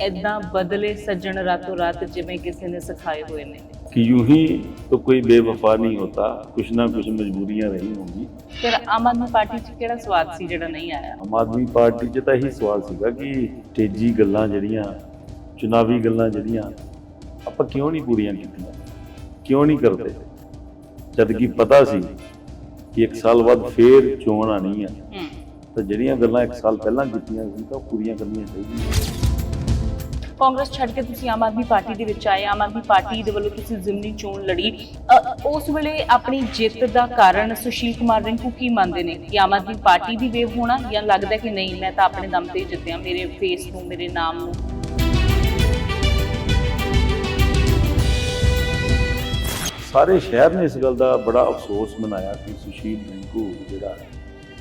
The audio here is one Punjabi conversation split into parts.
ਐਦਾਂ ਬਦਲੇ ਸੱਜਣ ਰਾਤੋਂ ਰਾਤ ਜਿਵੇਂ ਕਿਸੇ ਨੇ ਸਿਖਾਏ ਹੋਏ ਨੇ कि यूं ही तो कोई बेवफा नहीं होता कुछ ना कुछ मजबूरियां रही होंगी ਫਿਰ ਆਮ ਆਦਮੀ ਪਾਰਟੀ 'ਚ ਕਿਹੜਾ ਸਵਾਦ ਸੀ ਜਿਹੜਾ ਨਹੀਂ ਆਇਆ ਆਮ ਆਦਮੀ ਪਾਰਟੀ 'ਚ ਤਾਂ ਇਹੀ ਸਵਾਲ ਸੀਗਾ ਕਿ ਤੇਜੀ ਗੱਲਾਂ ਜਿਹੜੀਆਂ ਚੁਣਾਵੀ ਗੱਲਾਂ ਜਿਹੜੀਆਂ ਆਪਾਂ ਕਿਉਂ ਨਹੀਂ ਪੂਰੀਆਂ ਕੀਤੀਆਂ ਕਿਉਂ ਨਹੀਂ ਕਰਦੇ ਜਦ ਕਿ ਪਤਾ ਸੀ ਕਿ ਇੱਕ ਸਾਲ ਬਾਅਦ ਫੇਰ ਚੋਣ ਆਣੀ ਆ ਹੂੰ ਤਾਂ ਜਿਹੜੀਆਂ ਗੱਲਾਂ ਇੱਕ ਸਾਲ ਪਹਿਲਾਂ ਕੀਤੀਆਂ ਸੀ ਤਾਂ ਉਹ ਪੂਰੀਆਂ ਕਰਨੀਆਂ ਚਾਹੀਦੀਆਂ ਕਾਂਗਰਸ ਛੱਡ ਕੇ ਤੁਸੀਂ ਆਮ ਆਦਮੀ ਪਾਰਟੀ ਦੇ ਵਿੱਚ ਆਏ, ਆਮ ਆਦਮੀ ਪਾਰਟੀ ਦੇ ਵੱਲੋਂ ਤੁਸੀਂ ਜ਼ਿਮਨੀ ਚੋਣ ਲੜੀ। ਉਸ ਵੇਲੇ ਆਪਣੀ ਜਿੱਤ ਦਾ ਕਾਰਨ ਸੁਸ਼ੀਲ ਕੁਮਾਰ ਰਿੰਕੂ ਕੀ ਮੰਨਦੇ ਨੇ? ਕਿ ਆਮ ਆਦਮੀ ਪਾਰਟੀ ਦੀ ਵੇਵ ਹੋਣਾ ਜਾਂ ਲੱਗਦਾ ਕਿ ਨਹੀਂ, ਮੈਂ ਤਾਂ ਆਪਣੇ ਦਮ ਤੇ ਜਿੱਤਿਆ, ਮੇਰੇ ਫੇਸ ਨੂੰ, ਮੇਰੇ ਨਾਮ ਨੂੰ? ਸਾਰੇ ਸ਼ਹਿਰ ਨੇ ਇਸ ਗੱਲ ਦਾ ਬੜਾ ਅਫਸੋਸ ਮਨਾਇਆ ਕਿ ਸੁਸ਼ੀਲ ਰਿੰਕੂ ਜਿਹੜਾ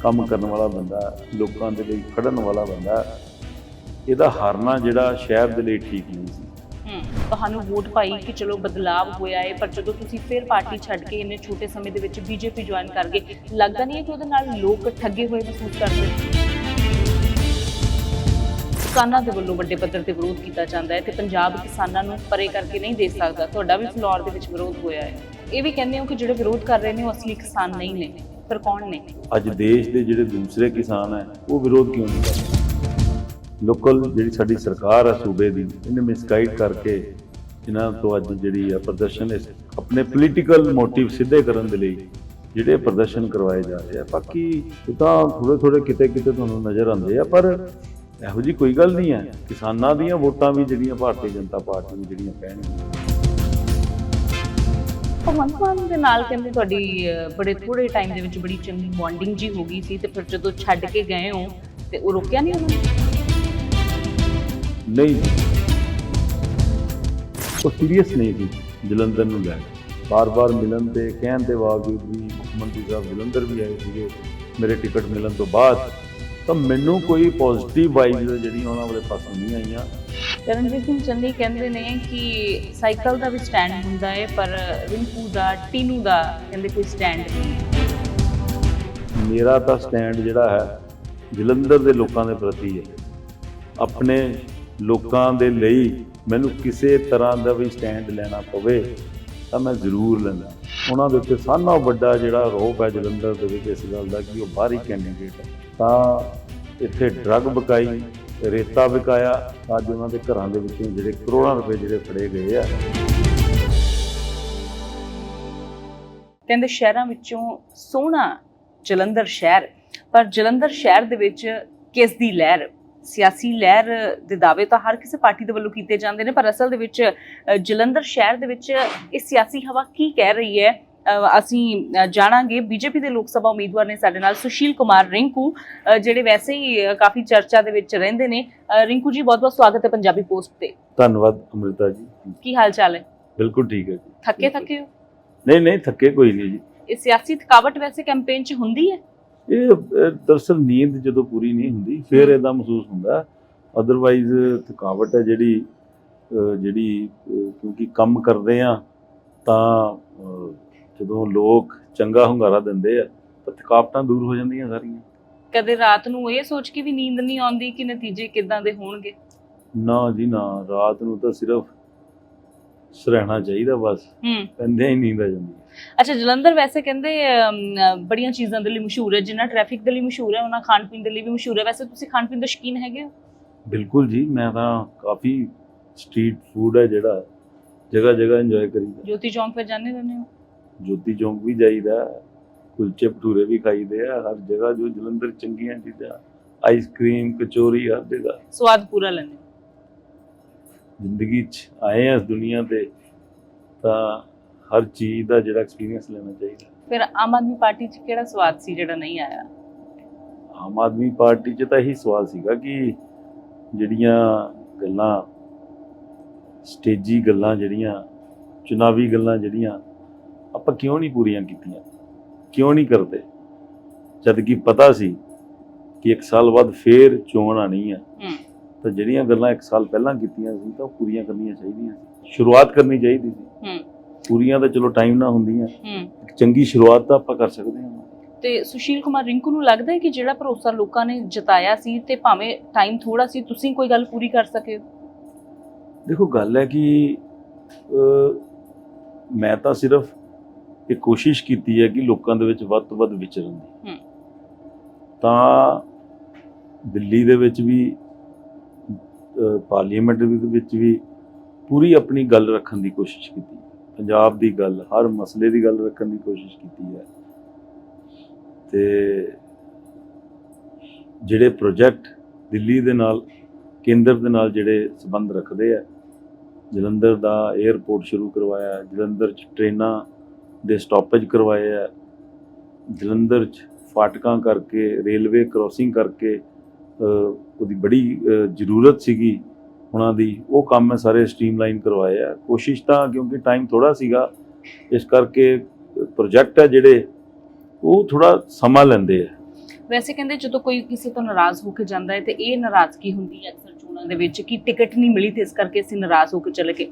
ਕੰਮ ਕਰਨ ਵਾਲਾ ਬੰਦਾ, ਲੋਕਾਂ ਦੇ ਲਈ ਖੜਨ ਵਾਲਾ ਬੰਦਾ ਇਹਦਾ ਹਾਰਨਾ ਜਿਹੜਾ ਸ਼ਹਿਰ ਦੇ ਲਈ ਠੀਕ ਨਹੀਂ ਸੀ। ਤੁਹਾਨੂੰ ਵੋਟ ਪਾਈ ਕਿ ਚਲੋ ਬਦਲਾਵ ਹੋਇਆ ਹੈ ਪਰ ਜਦੋਂ ਤੁਸੀਂ ਫਿਰ ਪਾਰਟੀ ਛੱਡ ਕੇ ਇੰਨੇ ਛੋਟੇ ਸਮੇਂ ਦੇ ਵਿੱਚ ਬੀਜੇਪੀ ਜੁਆਇਨ ਕਰ ਗਏ ਲੱਗਦਾ ਨਹੀਂ ਹੈ ਕਿ ਉਹਦੇ ਨਾਲ ਲੋਕ ਠੱਗੇ ਹੋਏ ਮਹਿਸੂਸ ਕਰਦੇ? ਕਿਸਾਨਾਂ ਦੇ ਵੱਲੋਂ ਵੱਡੇ ਪੱਧਰ ਤੇ ਵਿਰੋਧ ਕੀਤਾ ਜਾਂਦਾ ਹੈ ਤੇ ਪੰਜਾਬ ਕਿਸਾਨਾਂ ਨੂੰ ਪਰੇ ਕਰਕੇ ਨਹੀਂ ਦੇ ਸਕਦਾ। ਤੁਹਾਡਾ ਵੀ ਫਲੋਰ ਦੇ ਵਿੱਚ ਵਿਰੋਧ ਹੋਇਆ ਹੈ। ਇਹ ਵੀ ਕਹਿੰਦੇ ਹੋ ਕਿ ਜਿਹੜੇ ਵਿਰੋਧ ਕਰ ਰਹੇ ਨੇ ਉਹ ਅਸਲੀ ਕਿਸਾਨ ਨਹੀਂ ਨੇ ਫਿਰ ਕੌਣ ਨੇ? ਅੱਜ ਦੇਸ਼ ਦੇ ਜਿਹੜੇ ਦੂਸਰੇ ਕਿਸਾਨ ਹੈ ਉਹ ਵਿਰੋਧ ਕਿਉਂ ਨਹੀਂ ਕਰਦੇ? ਲੋਕਲ ਜਿਹੜੀ ਸਾਡੀ ਸਰਕਾਰ ਆ ਸੂਬੇ ਦੀ, ਇਹਨੇ ਮਿਸਗਾਈਡ ਕਰਕੇ ਇਹਨਾਂ ਤੋਂ ਅੱਜ ਜਿਹੜੀ ਆ ਪ੍ਰਦਰਸ਼ਨ ਇਸ ਆਪਣੇ ਪੋਲੀਟੀਕਲ ਮੋਟਿਵ ਸਿੱਧੇ ਕਰਨ ਦੇ ਲਈ ਜਿਹੜੇ ਪ੍ਰਦਰਸ਼ਨ ਕਰਵਾਏ ਜਾ ਰਹੇ ਆ। ਬਾਕੀ ਇਹ ਤਾਂ ਥੋੜੇ ਥੋੜੇ ਕਿਤੇ ਕਿਤੇ ਤੁਹਾਨੂੰ ਨਜ਼ਰ ਆਉਂਦੇ ਆ, ਪਰ ਇਹੋ ਜੀ ਕੋਈ ਗੱਲ ਨਹੀਂ ਹੈ ਕਿਸਾਨਾਂ ਦੀਆਂ ਵੋਟਾਂ ਵੀ ਜਿਹੜੀਆਂ ਭਾਰਤੀ ਜਨਤਾ ਪਾਰਟੀ ਨੂੰ ਜਿਹੜੀਆਂ ਪੈਣਗੀਆਂ ਭਗਵੰਤ ਮਾਨ ਦੇ ਨਾਲ ਕਹਿੰਦੇ ਤੁਹਾਡੀ ਬੜੇ ਥੋੜੇ ਟਾਈਮ ਦੇ ਵਿੱਚ ਬੜੀ ਚੰਗੀ ਬੌਂਡਿੰਗ ਜੀ ਹੋ ਗਈ ਸੀ ਤੇ ਫਿਰ ਜਦੋਂ ਛੱਡ ਕੇ ਗਏ ਹੋ ਤੇ ਉਹ ਰੋਕਿਆ ਨਹੀਂ ਉਹਨਾਂ ਨੇ? ਨਹੀਂ। ਉਹ ਸੀਰੀਅਸ ਨਹੀਂ ਸੀ ਜਲੰਧਰ ਨੂੰ ਲੈ ਬਾਰ-ਬਾਰ ਮਿਲਣ ਦੇ ਕਹਿਣ ਦੇ ਬਾਵਜੂਦ ਵੀ ਮੁੱਖ ਮੰਤਰੀ ਸਾਹਿਬ ਜਲੰਧਰ ਵੀ ਆਏ ਸੀਗੇ ਮੇਰੇ ਟਿਕਟ ਮਿਲਣ ਤੋਂ ਬਾਅਦ। ਤਾਂ ਮੈਨੂੰ ਕੋਈ ਪੋਜ਼ਿਟਿਵ ਵਾਈਬਸ ਜਿਹੜੀਆਂ ਉਹਨਾਂ ਵਾਲੇ ਪਾਸੋਂ ਨਹੀਂ ਆਈਆਂ। ਕਰਨਜੀਤ ਸਿੰਘ ਚੰਨੀ ਕਹਿੰਦੇ ਨੇ ਕਿ ਸਾਈਕਲ ਦਾ ਵੀ ਸਟੈਂਡ ਹੁੰਦਾ ਹੈ ਪਰ ਰਿੰਕੂ ਦਾ ਟੀਨੂ ਦਾ ਕਹਿੰਦੇ ਕੋਈ ਸਟੈਂਡ ਨਹੀਂ ਮੇਰਾ ਤਾਂ ਸਟੈਂਡ ਜਿਹੜਾ ਹੈ ਜਲੰਧਰ ਦੇ ਲੋਕਾਂ ਦੇ ਪ੍ਰਤੀ ਹੈ। ਆਪਣੇ ਲੋਕਾਂ ਦੇ ਲਈ ਮੈਨੂੰ ਕਿਸੇ ਤਰ੍ਹਾਂ ਦਾ ਵੀ ਸਟੈਂਡ ਲੈਣਾ ਪਵੇ, ਤਾਂ ਮੈਂ ਜ਼ਰੂਰ ਲੈਂਦਾ। ਉਹਨਾਂ ਦੇ ਉੱਤੇ ਸਾਰਿਆਂ ਨਾਲੋਂ ਵੱਡਾ ਜਿਹੜਾ ਰੋਪ ਹੈ ਜਲੰਧਰ ਦੇ ਵਿੱਚ ਇਸ ਗੱਲ ਦਾ ਕਿ ਉਹ ਬਾਹਰੀ ਕੈਂਡੀਡੇਟ ਹੈ ਤਾਂ ਇੱਥੇ ਡਰੱਗ ਬਕਾਈ ਰੇਤਾ ਵਿਕਾਇਆ, ਅੱਜ ਉਹਨਾਂ ਦੇ ਘਰਾਂ ਦੇ ਵਿੱਚੋਂ ਜਿਹੜੇ ਕਰੋੜਾਂ ਰੁਪਏ ਜਿਹੜੇ ਫੜੇ ਗਏ ਆ। ਕਹਿੰਦੇ ਸ਼ਹਿਰਾਂ ਵਿੱਚੋਂ ਸੋਹਣਾ ਜਲੰਧਰ ਸ਼ਹਿਰ, ਪਰ ਜਲੰਧਰ ਸ਼ਹਿਰ ਦੇ ਵਿੱਚ ਕਿਸ ਦੀ ਲਹਿਰ? ਸਿਆਸੀ ਲਹਿਰ ਦੇ ਦਾਅਵੇ ਤਾਂ ਹਰ ਕਿਸੇ ਪਾਰਟੀ ਦੇ ਵੱਲੋਂ ਕੀਤੇ ਜਾਂਦੇ ਨੇ ਪਰ ਅਸਲ ਦੇ ਵਿੱਚ ਜਲੰਧਰ ਸ਼ਹਿਰ ਦੇ ਵਿੱਚ ਇਹ ਸਿਆਸੀ ਹਵਾ ਕੀ ਕਹਿ ਰਹੀ ਹੈ? ਅਸੀਂ ਜਾਣਾਂਗੇ। ਬੀਜੇਪੀ ਦੇ ਲੋਕ ਸਭਾ ਉਮੀਦਵਾਰ ਨੇ ਸਾਡੇ ਨਾਲ ਸੁਸ਼ੀਲ ਕੁਮਾਰ ਰਿੰਕੂ ਜਿਹੜੇ ਵੈਸੇ ਹੀ ਕਾਫੀ ਚਰਚਾ ਦੇ ਵਿੱਚ ਰਹਿੰਦੇ ਨੇ। ਰਿੰਕੂ ਜੀ ਬਹੁਤ ਬਹੁਤ ਸਵਾਗਤ ਹੈ ਪੰਜਾਬੀ ਪੋਸਟ ਤੇ। ਧੰਨਵਾਦ ਅਮ੍ਰਿਤਾ ਜੀ। ਕੀ ਹਾਲ ਚਾਲ ਹੈ? ਬਿਲਕੁਲ ਠੀਕ ਹੈ ਜੀ। ਥੱਕੇ ਥੱਕੇ ਹੋ? ਨਹੀਂ ਨਹੀਂ ਥੱਕੇ ਕੋਈ ਨਹੀਂ ਜੀ। ਇਹ ਸਿਆਸੀ ਥਕਾਵਟ ਵੈਸੇ ਕੈਂਪੇਨ 'ਚ ਹੁੰਦੀ ਹੈ? ਇਹ ਅਹ, ਦਰਅਸਲ ਨੀਂਦ ਜਦੋਂ ਪੂਰੀ ਨਹੀਂ ਹੁੰਦੀ ਫਿਰ। ਇਹਦਾ ਮਹਿਸੂਸ ਹੁੰਦਾ। ਅਦਰਵਾਈਜ਼ ਥਕਾਵਟ ਹੈ ਜਿਹੜੀ ਜਿਹੜੀ ਕਿਉਂਕਿ ਕੰਮ ਕਰਦੇ ਆ ਤਾਂ ਜਦੋਂ ਲੋਕ ਚੰਗਾ ਹੁੰਗਾਰਾ ਦਿੰਦੇ ਆ ਤਾਂ ਥਕਾਵਟਾਂ ਦੂਰ ਹੋ ਜਾਂਦੀਆਂ ਸਾਰੀਆਂ। ਕਦੇ ਰਾਤ ਨੂੰ ਇਹ ਸੋਚ ਕੇ ਵੀ ਨੀਂਦ ਨਹੀਂ ਆਉਂਦੀ ਕਿ ਨਤੀਜੇ ਕਿੱਦਾਂ ਦੇ ਹੋਣਗੇ? ਨਾ ਜੀ ਨਾ ਰਾਤ ਨੂੰ ਤਾਂ ਸਿਰਫ ਸਰਹਿਣਾ ਚਾਹੀਦਾ ਬਸ। ਹੂੰ। ਹੀ ਨੀਂਦ ਆ ਜਾਂਦੀ ਹੈ। ਅੱਛਾ ਜਲੰਧਰ ਵੈਸੇ ਕਹਿੰਦੇ ਅਮ, ਬੜੀਆਂ ਚੀਜ਼ਾਂ ਦੇ ਲਈ ਮਸ਼ਹੂਰ ਹੈ ਜਿੰਨਾ ਟ੍ਰੈਫਿਕ ਦੇ ਲਈ ਮਸ਼ਹੂਰ ਹੈ ਉਹਨਾਂ ਖਾਣ ਪੀਣ ਦੇ ਲਈ ਵੀ ਮਸ਼ਹੂਰ ਹੈ। ਵੈਸੇ ਤੁਸੀਂ ਖਾਣ ਪੀਣ ਦੇ ਸ਼ੌਕੀਨ ਹੈਗੇ ਹੋ? ਬਿਲਕੁਲ ਜੀ ਮੈਂ ਤਾਂ ਕਾਫੀ ਸਟਰੀਟ ਫੂਡ ਹੈ ਜਿਹੜਾ ਜਗ੍ਹਾ ਜਗ੍ਹਾ ਇੰਜੋਏ ਕਰੀਦਾ ਜੋਤੀ ਚੌਂਕ ਫਿਰ ਜਾਂਦੇ ਰਹਿੰਦੇ ਹੋ? ਜੋਤੀ ਚੌਂਕ ਵੀ ਜਾਈਦਾ ਕੁਲਚੇ ਭਟੂਰੇ ਵੀ ਖਾਈਦੇ ਆ ਹਰ ਜਗ੍ਹਾ ਜੋ ਜਲੰਧਰ ਚੰਗੀਆਂ ਚੀਜ਼ਾਂ ਆਈਸਕ੍ਰੀਮ ਕਚੋਰੀ ਹਰ ਜਗ੍ਹਾ। ਸਵਾਦ ਪੂਰਾ ਲੈਂਦੇ ਹੋ? ਜ਼ਿੰਦਗੀ 'ਚ ਆਏ ਆ ਇਸ ਦੁਨੀਆ ਤੇ ਤਾਂ ਹਰ ਚੀਜ਼ ਦਾ ਜਿਹੜਾ ਐਕਸਪੀਰੀਅੰਸ ਲੈਣਾ ਚਾਹੀਦਾ। ਫਿਰ ਆਮ ਆਦਮੀ ਪਾਰਟੀ 'ਚ ਕਿਹੜਾ ਸਵਾਦ ਸੀ ਜਿਹੜਾ ਨਹੀਂ ਆਇਆ? ਆਮ ਆਦਮੀ ਪਾਰਟੀ 'ਚ ਤਾਂ ਇਹੀ ਸਵਾਲ ਸੀਗਾ ਕਿ ਜਿਹੜੀਆਂ ਗੱਲਾਂ ਸਟੇਜੀ ਗੱਲਾਂ ਜਿਹੜੀਆਂ ਚੁਣਾਵੀ ਗੱਲਾਂ ਜਿਹੜੀਆਂ ਆਪਾਂ ਕਿਉਂ ਨਹੀਂ ਪੂਰੀਆਂ ਕੀਤੀਆਂ? ਕਿਉਂ ਨਹੀਂ ਕਰਦੇ? ਜਦ ਕਿ ਪਤਾ ਸੀ ਕਿ ਇੱਕ ਸਾਲ ਬਾਅਦ ਫੇਰ ਚੋਣ ਆਣੀ ਆ। ਹੂੰ। ਤਾਂ ਜਿਹੜੀਆਂ ਗੱਲਾਂ ਇੱਕ ਸਾਲ ਪਹਿਲਾਂ ਕੀਤੀਆਂ ਸੀ ਤਾਂ ਉਹ ਪੂਰੀਆਂ ਕਰਨੀਆਂ ਚਾਹੀਦੀਆਂ ਸੀ। ਸ਼ੁਰੂਆਤ ਕਰਨੀ ਚਾਹੀਦੀ ਸੀ। ਹੂੰ। ਪੂਰੀਆਂ ਤਾਂ ਚਲੋ ਟਾਈਮ ਨਾਲ ਹੁੰਦੀਆਂ। ਹੂੰ। ਚੰਗੀ ਸ਼ੁਰੂਆਤ ਤਾਂ ਆਪਾਂ ਕਰ ਸਕਦੇ ਹਾਂ। ਤੇ ਸੁਸ਼ੀਲ ਕੁਮਾਰ ਰਿੰਕੂ ਨੂੰ ਲੱਗਦਾ ਹੈ ਕਿ ਜਿਹੜਾ ਭਰੋਸਾ ਲੋਕਾਂ ਨੇ ਜਤਾਇਆ ਸੀ ਤੇ ਭਾਵੇਂ ਟਾਈਮ ਥੋੜਾ ਸੀ ਤੁਸੀਂ ਕੋਈ ਗੱਲ ਪੂਰੀ ਕਰ ਸਕੇ ਦੇਖੋ ਗੱਲ ਹੈ ਕਿ ਮੈਂ ਤਾਂ ਸਿਰਫ ਇਹ ਕੋਸ਼ਿਸ਼ ਕੀਤੀ ਹੈ ਕਿ ਲੋਕਾਂ ਦੇ ਵਿੱਚ ਵੱਧ ਤੋਂ ਵੱਧ ਵਿਚਰਨ ਦੀ। ਹੂੰ। ਤਾਂ ਦਿੱਲੀ ਦੇ ਵਿੱਚ ਵੀ ਪਾਰਲੀਮੈਂਟ ਵਿੱਚ ਵੀ ਪੂਰੀ ਆਪਣੀ ਗੱਲ ਰੱਖਣ ਦੀ ਕੋਸ਼ਿਸ਼ ਕੀਤੀ ਪੰਜਾਬ ਦੀ ਗੱਲ, ਹਰ ਮਸਲੇ ਦੀ ਗੱਲ ਰੱਖਣ ਦੀ ਕੋਸ਼ਿਸ਼ ਕੀਤੀ ਹੈ। ਤੇ ਜਿਹੜੇ ਪ੍ਰੋਜੈਕਟ ਦਿੱਲੀ ਦੇ ਨਾਲ, ਕੇਂਦਰ ਦੇ ਨਾਲ ਜਿਹੜੇ ਸਬੰਧ ਰੱਖਦੇ ਆ, ਜਲੰਧਰ ਦਾ 에ਅਰਪੋਰਟ ਸ਼ੁਰੂ ਕਰਵਾਇਆ, ਜਲੰਧਰ 'ਚ ਟ੍ਰੇਨਾਂ ਦੇ ਸਟਾਪੇਜ ਕਰਵਾਏ ਆ, ਜਲੰਧਰ 'ਚ ਫਾਟਕਾਂ ਕਰਕੇ ਰੇਲਵੇ ਕ੍ਰੋਸਿੰਗ ਕਰਕੇ ਉਹਦੀ ਬੜੀ ਜ਼ਰੂਰਤ ਸੀਗੀ ਉਹਨਾਂ ਦੀ। ਉਹ ਕੰਮ ਮੈਂ ਸਾਰੇ ਸਟ੍ਰੀਮਲਾਈਨ ਕਰਵਾਏ ਆ। ਕੋਸ਼ਿਸ਼ ਤਾਂ ਕਿਉਂਕਿ ਟਾਈਮ ਥੋੜਾ ਸੀਗਾ ਇਸ ਕਰਕੇ ਪ੍ਰੋਜੈਕਟ ਹੈ ਜਿਹੜੇ ਉਹ ਥੋੜਾ ਸਮਾਂ ਲੈਂਦੇ ਆ। ਵੈਸੇ ਕਹਿੰਦੇ ਜਦੋਂ ਕੋਈ ਕਿਸੇ ਤੋਂ ਨਾਰਾਜ਼ ਹੋ ਕੇ ਜਾਂਦਾ ਹੈ ਤੇ ਇਹ ਨਾਰਾਜ਼ਗੀ ਹੁੰਦੀ ਹੈ ਅਕਸਰ ਚੋਣਾਂ ਦੇ ਵਿੱਚ ਕਿ ਟਿਕਟ ਨਹੀਂ ਮਿਲੀ ਤੇ ਇਸ ਕਰਕੇ ਅਸੀਂ ਨਾਰਾਜ਼ ਹੋ ਕੇ ਚਲੇ ਗਏ।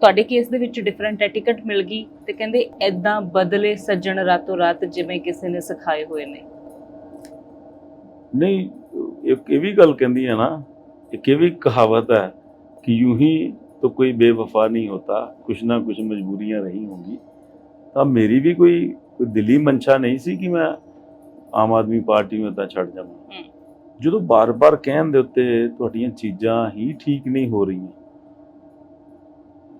ਤੁਹਾਡੇ ਕੇਸ ਦੇ ਵਿੱਚ ਡਿਫਰੈਂਟ ਹੈ ਟਿਕਟ ਮਿਲ ਗਈ ਤੇ ਕਹਿੰਦੇ ਐਦਾਂ ਬਦਲੇ ਸੱਜਣ ਰਾਤੋਂ ਰਾਤ ਜਿਵੇਂ ਕਿਸੇ ਨੇ ਸਿਖਾਏ ਹੋਏ ਨੇ। ਨਹੀਂ ਇਹ ਵੀ ਗੱਲ ਕਹਿੰਦੀ ਹੈ ਨਾ ਇੱਕ ਇਹ ਵੀ ਕਹਾਵਤ ਹੈ ਕਿ यूं ही तो कोई बेवफा नहीं होता कुछ ना कुछ मजबूरियां रही होंगी ਤਾਂ ਮੇਰੀ ਵੀ ਕੋਈ ਕੋਈ ਦਿਲੀ ਮਨਸ਼ਾ ਨਹੀਂ ਸੀ ਕਿ ਮੈਂ ਆਮ ਆਦਮੀ ਪਾਰਟੀ ਨੂੰ ਤਾਂ ਛੱਡ ਜਾਵਾਂ ਹੂੰ। ਜਦੋਂ ਬਾਰ-ਬਾਰ ਕਹਿਣ ਦੇ ਉੱਤੇ ਤੁਹਾਡੀਆਂ ਚੀਜ਼ਾਂ ਹੀ ਠੀਕ ਨਹੀਂ ਹੋ ਰਹੀਆਂ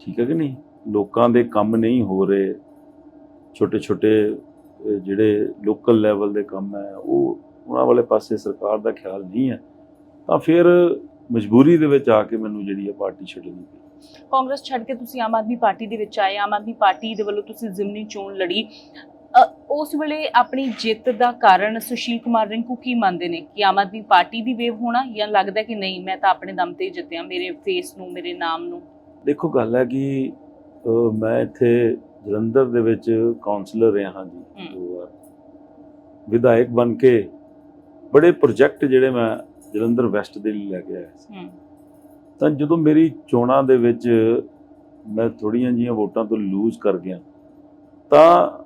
ਠੀਕ ਹੈ ਕਿ ਨਹੀਂ ਲੋਕਾਂ ਦੇ ਕੰਮ ਨਹੀਂ ਹੋ ਰਹੇ ਛੋਟੇ-ਛੋਟੇ ਅਹ, ਜਿਹੜੇ ਲੋਕਲ ਲੈਵਲ ਦੇ ਕੰਮ ਹੈ ਉਹ ਉਹਨਾਂ ਵਾਲੇ ਪਾਸੇ ਸਰਕਾਰ ਦਾ ਖਿਆਲ ਨਹੀਂ ਹੈ ਤਾਂ ਫਿਰ ਮਜਬੂਰੀ ਦੇ ਵਿੱਚ ਆ ਕੇ ਮੈਨੂੰ ਜਿਹੜੀ ਹੈ ਪਾਰਟੀ ਛੱਡਣੀ ਪਈ। ਕਾਂਗਰਸ ਛੱਡ ਕੇ ਤੁਸੀਂ ਆਮ ਆਦਮੀ ਪਾਰਟੀ ਦੇ ਵਿੱਚ ਆਏ ਆਮ ਆਦਮੀ ਪਾਰਟੀ ਦੇ ਵੱਲੋਂ ਤੁਸੀਂ ਜ਼ਿਮਨੀ ਚੋਣ ਲੜੀ। ਉਸ ਵੇਲੇ ਆਪਣੀ ਜਿੱਤ ਦਾ ਕਾਰਨ ਸੁਸ਼ੀਲ ਕੁਮਾਰ ਰਿੰਕੂ ਕੀ ਮੰਨਦੇ ਨੇ? ਕਿ ਆਮ ਆਦਮੀ ਪਾਰਟੀ ਦੀ ਵੇਵ ਹੋਣਾ ਜਾਂ ਲੱਗਦਾ ਕਿ ਨਹੀਂ ਮੈਂ ਤਾਂ ਆਪਣੇ ਦਮ ਤੇ ਜਿੱਤਿਆ ਮੇਰੇ ਫੇਸ ਨੂੰ ਮੇਰੇ ਨਾਮ ਨੂੰ? ਦੇਖੋ ਗੱਲ ਹੈ ਕਿ ਮੈਂ ਇੱਥੇ ਜਲੰਧਰ ਦੇ ਵਿੱਚ ਕਾਉਂਸਲਰ ਰਿਹਾ ਹਾਂ ਜੀ। ਦੋ ਵਾਰ। ਵਿਧਾਇਕ ਬਣ ਕੇ ਬੜੇ ਪ੍ਰੋਜੈਕਟ ਜਿਹੜੇ ਮੈਂ ਜਲੰਧਰ ਵੈਸਟ ਦੇ ਲਈ ਲੈ ਕੇ ਆਇਆ ਸੀ। ਤਾਂ ਜਦੋਂ ਮੇਰੀ ਚੋਣਾਂ ਦੇ ਵਿੱਚ ਮੈਂ ਥੋੜੀਆਂ ਜੀਆਂ ਵੋਟਾਂ ਤੋਂ ਲੂਜ਼ ਕਰ ਗਿਆ ਤਾਂ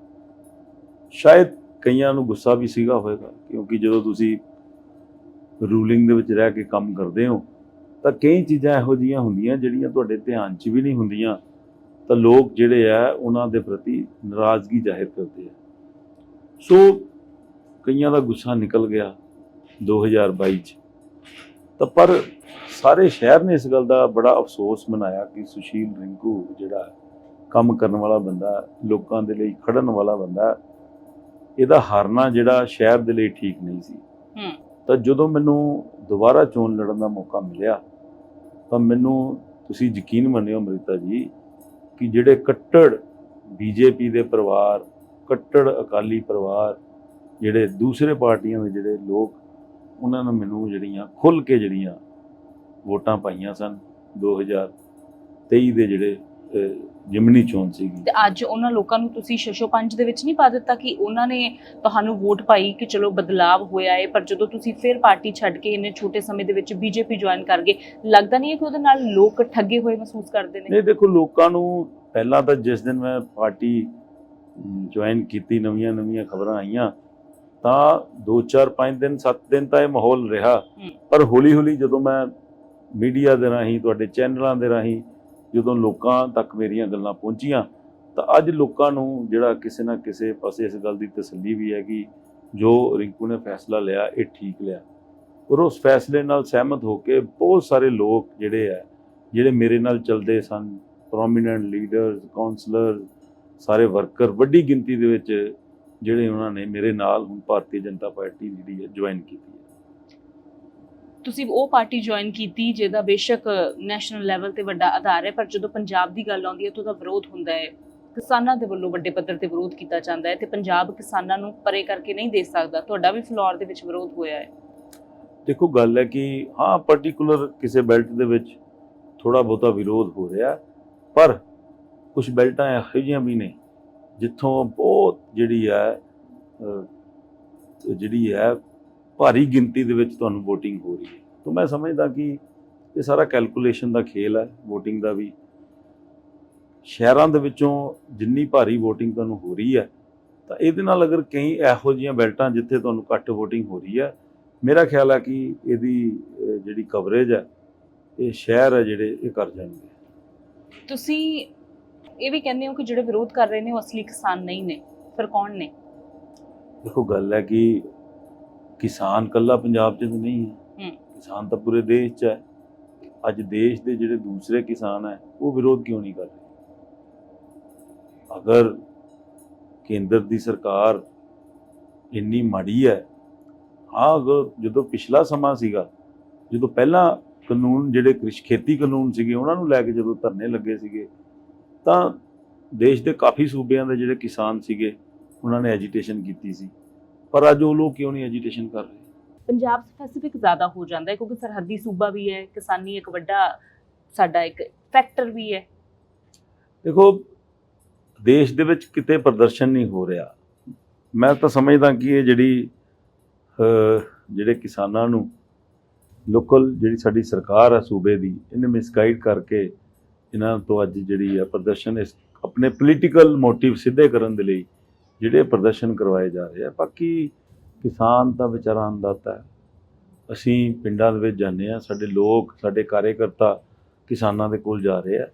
ਸ਼ਾਇਦ ਕਈਆਂ ਨੂੰ ਗੁੱਸਾ ਵੀ ਸੀਗਾ ਹੋਵੇਗਾ ਕਿਉਂਕਿ ਜਦੋਂ ਤੁਸੀਂ ਰੂਲਿੰਗ ਦੇ ਵਿੱਚ ਰਹਿ ਕੇ ਕੰਮ ਕਰਦੇ ਹੋ ਤਾਂ ਕਈ ਚੀਜ਼ਾਂ ਇਹੋ ਜਿਹੀਆਂ ਹੁੰਦੀਆਂ ਜਿਹੜੀਆਂ ਤੁਹਾਡੇ ਧਿਆਨ 'ਚ ਵੀ ਨਹੀਂ ਹੁੰਦੀਆਂ। ਤਾਂ ਲੋਕ ਜਿਹੜੇ ਆ ਉਹਨਾਂ ਦੇ ਪ੍ਰਤੀ ਨਾਰਾਜ਼ਗੀ ਜ਼ਾਹਿਰ ਕਰਦੇ ਆ। ਸੋ ਕਈਆਂ ਦਾ ਗੁੱਸਾ ਨਿਕਲ ਗਿਆ 2022 ਚ। ਤਾਂ ਪਰ ਸਾਰੇ ਸ਼ਹਿਰ ਨੇ ਇਸ ਗੱਲ ਦਾ ਬੜਾ ਅਫਸੋਸ ਮਨਾਇਆ ਕਿ ਸੁਸ਼ੀਲ ਰਿੰਕੂ ਜਿਹੜਾ ਕੰਮ ਕਰਨ ਵਾਲਾ ਬੰਦਾ ਲੋਕਾਂ ਦੇ ਲਈ ਖੜਨ ਵਾਲਾ ਬੰਦਾ ਇਹਦਾ ਹਾਰਨਾ ਜਿਹੜਾ ਸ਼ਹਿਰ ਦੇ ਲਈ ਠੀਕ ਨਹੀਂ ਸੀ। ਤਾਂ ਜਦੋਂ ਮੈਨੂੰ ਦੁਬਾਰਾ ਚੋਣ ਲੜਨ ਦਾ ਮੌਕਾ ਮਿਲਿਆ ਤਾਂ ਮੈਨੂੰ ਤੁਸੀਂ ਯਕੀਨ ਮੰਨਿਓ ਅਮ੍ਰਿਤਾ ਜੀ ਕਿ ਜਿਹੜੇ ਕੱਟੜ ਬੀਜੇਪੀ ਦੇ ਪਰਿਵਾਰ, ਕੱਟੜ ਅਕਾਲੀ ਪਰਿਵਾਰ, ਜਿਹੜੇ ਦੂਸਰੇ ਪਾਰਟੀਆਂ ਦੇ ਜਿਹੜੇ ਲੋਕ, ਉਹਨਾਂ ਨੇ ਮੈਨੂੰ ਜਿਹੜੀਆਂ ਖੁੱਲ ਕੇ ਜਿਹੜੀਆਂ ਵੋਟਾਂ ਪਾਈਆਂ ਸਨ 2023 ਦੇ ਜਿਹੜੇ ਜਿਮਨੀ ਚੋਣ ਸੀਗੀ। ਤੇ ਅੱਜ ਉਹਨਾਂ ਲੋਕਾਂ ਨੂੰ ਤੁਸੀਂ ਸ਼ਸ਼ੋ ਪੰਜ ਦੇ ਵਿੱਚ ਨਹੀਂ ਪਾ ਦਿੱਤਾ ਕਿ ਉਹਨਾਂ ਨੇ ਤੁਹਾਨੂੰ ਵੋਟ ਪਾਈ ਕਿ ਚਲੋ ਬਦਲਾਵ ਹੋਇਆ ਹੈ ਪਰ ਜਦੋਂ ਤੁਸੀਂ ਫਿਰ ਪਾਰਟੀ ਛੱਡ ਕੇ ਇੰਨੇ ਛੋਟੇ ਸਮੇਂ ਦੇ ਵਿੱਚ ਬੀਜੇਪੀ ਜੁਆਇਨ ਕਰ ਗਏ ਲੱਗਦਾ ਨਹੀਂ ਹੈ ਕਿ ਉਹਦੇ ਨਾਲ ਲੋਕ ਠੱਗੇ ਹੋਏ ਮਹਿਸੂਸ ਕਰਦੇ ਨੇ? ਨਹੀਂ ਦੇਖੋ ਲੋਕਾਂ ਨੂੰ ਪਹਿਲਾਂ ਤਾਂ ਜਿਸ ਦਿਨ ਮੈਂ ਪਾਰਟੀ ਜੁਆਇਨ ਕੀਤੀ ਨਵੀਆਂ ਨਵੀਆਂ ਖਬਰਾਂ ਆਈਆਂ ਤਾਂ 2 4 5 ਦਿਨ 7 ਦਿਨ ਤਾਂ ਇਹ ਮਾਹੌਲ ਰਿਹਾ। ਪਰ ਹੌਲੀ ਹੌਲੀ ਜਦੋਂ ਮੈਂ ਮੀਡੀਆ ਦੇ ਰਾਹੀਂ ਤੁਹਾਡੇ ਚੈਨਲਾਂ ਦੇ ਰਾਹੀਂ ਜਦੋਂ ਲੋਕਾਂ ਤੱਕ ਮੇਰੀਆਂ ਗੱਲਾਂ ਪਹੁੰਚੀਆਂ, ਤਾਂ ਅੱਜ ਲੋਕਾਂ ਨੂੰ ਜਿਹੜਾ ਕਿਸੇ ਨਾ ਕਿਸੇ ਪਾਸੇ ਇਸ ਗੱਲ ਦੀ ਤਸੱਲੀ ਵੀ ਹੈ ਕਿ ਜੋ ਰਿੰਕੂ ਨੇ ਫੈਸਲਾ ਲਿਆ, ਇਹ ਠੀਕ ਲਿਆ। ਔਰ ਉਸ ਫੈਸਲੇ ਨਾਲ ਸਹਿਮਤ ਹੋ ਕੇ ਬਹੁਤ ਸਾਰੇ ਲੋਕ ਜਿਹੜੇ ਆ ਜਿਹੜੇ ਮੇਰੇ ਨਾਲ ਚੱਲਦੇ ਸਨ ਪ੍ਰੋਮੀਨੈਂਟ ਲੀਡਰਸ ਕਾਉਂਸਲਰ ਸਾਰੇ ਵਰਕਰ ਵੱਡੀ ਗਿਣਤੀ ਦੇ ਵਿੱਚ ਜਿਹੜੇ ਉਹਨਾਂ ਨੇ ਮੇਰੇ ਨਾਲ ਹੁਣ ਭਾਰਤੀ ਜਨਤਾ ਪਾਰਟੀ ਜਿਹੜੀ ਹੈ ਜੁਆਇਨ ਕੀਤੀ ਹੈ। ਤੁਸੀਂ ਉਹ ਪਾਰਟੀ ਜੁਆਇਨ ਕੀਤੀ ਜਿਹਦਾ ਬੇਸ਼ੱਕ ਨੈਸ਼ਨਲ ਲੈਵਲ ਤੇ ਵੱਡਾ ਆਧਾਰ ਹੈ, ਪਰ ਜਦੋਂ ਪੰਜਾਬ ਦੀ ਗੱਲ ਆਉਂਦੀ ਹੈ ਤਾਂ ਉਹਦਾ ਵਿਰੋਧ ਹੁੰਦਾ ਹੈ। ਕਿਸਾਨਾਂ ਦੇ ਵੱਲੋਂ ਵੱਡੇ ਪੱਧਰ ਤੇ ਵਿਰੋਧ ਕੀਤਾ ਜਾਂਦਾ ਹੈ ਤੇ ਪੰਜਾਬ ਕਿਸਾਨਾਂ ਨੂੰ ਪਰੇ ਕਰਕੇ ਨਹੀਂ ਦੇ ਸਕਦਾ। ਤੁਹਾਡਾ ਵੀ ਫਲੋਰ ਦੇ ਵਿੱਚ ਵਿਰੋਧ ਹੋਇਆ ਹੈ। ਦੇਖੋ, ਗੱਲ ਹੈ ਕਿ ਹਾਂ ਪਾਰਟਿਕੂਲਰ ਕਿਸੇ ਬੈਲਟ ਦੇ ਵਿੱਚ ਥੋੜਾ ਬਹੁਤਾ ਵਿਰੋਧ ਹੋ ਰਿਹਾ ਪਰ ਕੁਝ ਬੈਲਟਾਂ ਇਹੋ ਜਿਹੀਆਂ ਵੀ ਨੇ ਜਿੱਥੋਂ ਬਹੁਤ ਜਿਹੜੀ ਹੈ ਜਿਹੜੀ ਹੈ ਭਾਰੀ ਗਿਣਤੀ ਦੇ ਵਿੱਚ ਤੁਹਾਨੂੰ VOTING ਹੋ ਰਹੀ ਹੈ। ਤਾਂ ਮੈਂ ਸਮਝਦਾ ਕਿ ਇਹ ਸਾਰਾ ਕੈਲਕੂਲੇਸ਼ਨ ਦਾ ਖੇਲ ਹੈ VOTING ਦਾ ਵੀ। ਸ਼ਹਿਰਾਂ ਦੇ ਵਿੱਚੋਂ ਜਿੰਨੀ ਭਾਰੀ VOTING ਤੁਹਾਨੂੰ ਹੋ ਰਹੀ ਹੈ ਤਾਂ ਇਹਦੇ ਨਾਲ ਅਗਰ ਕਈ ਇਹੋ ਜਿਹੀਆਂ ਬੈਲਟਾਂ ਜਿੱਥੇ ਤੁਹਾਨੂੰ ਘੱਟ VOTING ਹੋ ਰਹੀ ਹੈ ਮੇਰਾ ਖਿਆਲ ਹੈ ਕਿ ਇਹਦੀ ਜਿਹੜੀ ਕਵਰੇਜ ਹੈ ਇਹ ਸ਼ਹਿਰ ਹੈ ਜਿਹੜੇ ਇਹ ਕਰ ਜਾਣਗੇ। ਤੁਸੀਂ ਇਹ ਵੀ ਕਹਿੰਦੇ ਹੋ ਕਿ ਜਿਹੜੇ ਵਿਰੋਧ ਕਰ ਰਹੇ ਨੇ ਉਹ ਅਸਲੀ ਕਿਸਾਨ ਨਹੀਂ ਨੇ ਫਿਰ ਕੌਣ ਨੇ? ਦੇਖੋ ਗੱਲ ਹੈ ਕਿ ਕਿਸਾਨ ਕੱਲਾ ਪੰਜਾਬ 'ਚ ਨਹੀਂ ਹੈ। ਕਿਸਾਨ ਤਾਂ ਪੂਰੇ ਦੇਸ਼ 'ਚ ਹੈ। ਅੱਜ ਦੇਸ਼ ਦੇ ਜਿਹੜੇ ਦੂਸਰੇ ਕਿਸਾਨ ਹੈ ਉਹ ਵਿਰੋਧ ਕਿਉਂ ਨਹੀਂ ਕਰ ਰਹੇ? ਅਗਰ ਕੇਂਦਰ ਦੀ ਸਰਕਾਰ ਇੰਨੀ ਮਾੜੀ ਹੈ ਅਗਰ ਜਦੋਂ ਪਿਛਲਾ ਸਮਾਂ ਸੀਗਾ ਜਦੋਂ ਪਹਿਲਾਂ ਕਾਨੂੰਨ ਜਿਹੜੇ ਕ੍ਰਿਸ਼ ਖੇਤੀ ਕਾਨੂੰਨ ਸੀਗੇ ਉਹਨਾਂ ਨੂੰ ਲੈ ਕੇ ਜਦੋਂ ਧਰਨੇ ਲੱਗੇ ਸੀਗੇ ਤਾਂ ਦੇਸ਼ ਦੇ ਕਾਫੀ ਸੂਬਿਆਂ ਦੇ ਜਿਹੜੇ ਕਿਸਾਨ ਸੀਗੇ ਉਹਨਾਂ ਨੇ ਐਜੀਟੇਸ਼ਨ ਕੀਤੀ ਸੀ। ਪਰ ਅੱਜ ਉਹ ਲੋਕ ਕਿਉਂ ਨਹੀਂ ਐਜੀਟੇਸ਼ਨ ਕਰ ਰਹੇ? ਪੰਜਾਬ ਸਪੈਸਿਫਿਕ ਜ਼ਿਆਦਾ ਹੋ ਜਾਂਦਾ ਹੈ ਕਿਉਂਕਿ ਸਰਹੱਦੀ ਸੂਬਾ ਵੀ ਹੈ ਕਿਸਾਨੀ ਇੱਕ ਵੱਡਾ ਸਾਡਾ ਇੱਕ ਫੈਕਟਰ ਵੀ ਹੈ। ਦੇਖੋ ਦੇਸ਼ ਦੇ ਵਿੱਚ ਕਿਤੇ ਪ੍ਰਦਰਸ਼ਨ ਨਹੀਂ ਹੋ ਰਿਹਾ। ਮੈਂ ਤਾਂ ਸਮਝਦਾ ਕਿ ਇਹ ਜਿਹੜੀ ਜਿਹੜੇ ਕਿਸਾਨਾਂ ਨੂੰ ਲੋਕਲ ਜਿਹੜੀ ਸਾਡੀ ਸਰਕਾਰ ਹੈ ਸੂਬੇ ਦੀ ਇਹਨੇ ਮਿਸਗਾਈਡ ਕਰਕੇ ਇਹਨਾਂ ਤੋਂ ਅੱਜ ਜਿਹੜੀ ਹੈ ਪ੍ਰਦਰਸ਼ਨ ਇਸ ਆਪਣੇ ਪੋਲੀਟੀਕਲ ਮੋਟਿਵ ਸਿੱਧੇ ਕਰਨ ਦੇ ਲਈ ਜਿਹੜੇ ਪ੍ਰਦਰਸ਼ਨ ਕਰਵਾਏ ਜਾ ਰਹੇ ਆ ਬਾਕੀ ਕਿਸਾਨ ਤਾਂ ਵਿਚਾਰਾ ਅੰਦਾਤਾ ਹੈ। ਅਸੀਂ ਪਿੰਡਾਂ ਦੇ ਵਿੱਚ ਜਾਂਦੇ ਆ ਸਾਡੇ ਲੋਕ ਸਾਡੇ ਕਾਰਜਕਰਤਾ ਕਿਸਾਨਾਂ ਦੇ ਕੋਲ ਜਾ ਰਹੇ ਆ।